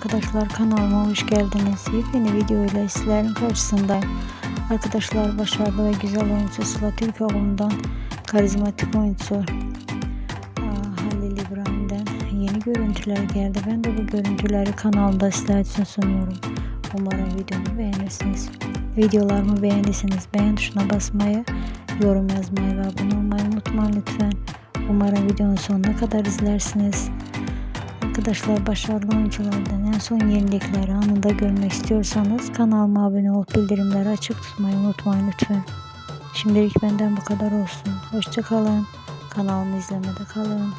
arkadaşlar kanalıma hoş geldiniz. Yepyeni video ile sizlerin karşısındayım. Arkadaşlar başarılı ve güzel oyuncu Sıla Türkoğlu'ndan karizmatik oyuncu Halil İbrahim'den yeni görüntüler geldi. Ben de bu görüntüleri kanalda sizler için sunuyorum. Umarım videomu beğenirsiniz. Videolarımı beğenirsiniz. Beğen tuşuna basmayı, yorum yazmayı ve abone olmayı unutmayın lütfen. Umarım videonun sonuna kadar izlersiniz. Arkadaşlar başarılı oyunculardan en son yenilikleri anında görmek istiyorsanız kanalıma abone olup bildirimleri açık tutmayı unutmayın lütfen. Şimdilik benden bu kadar olsun. Hoşçakalın. Kanalımı izlemede kalın.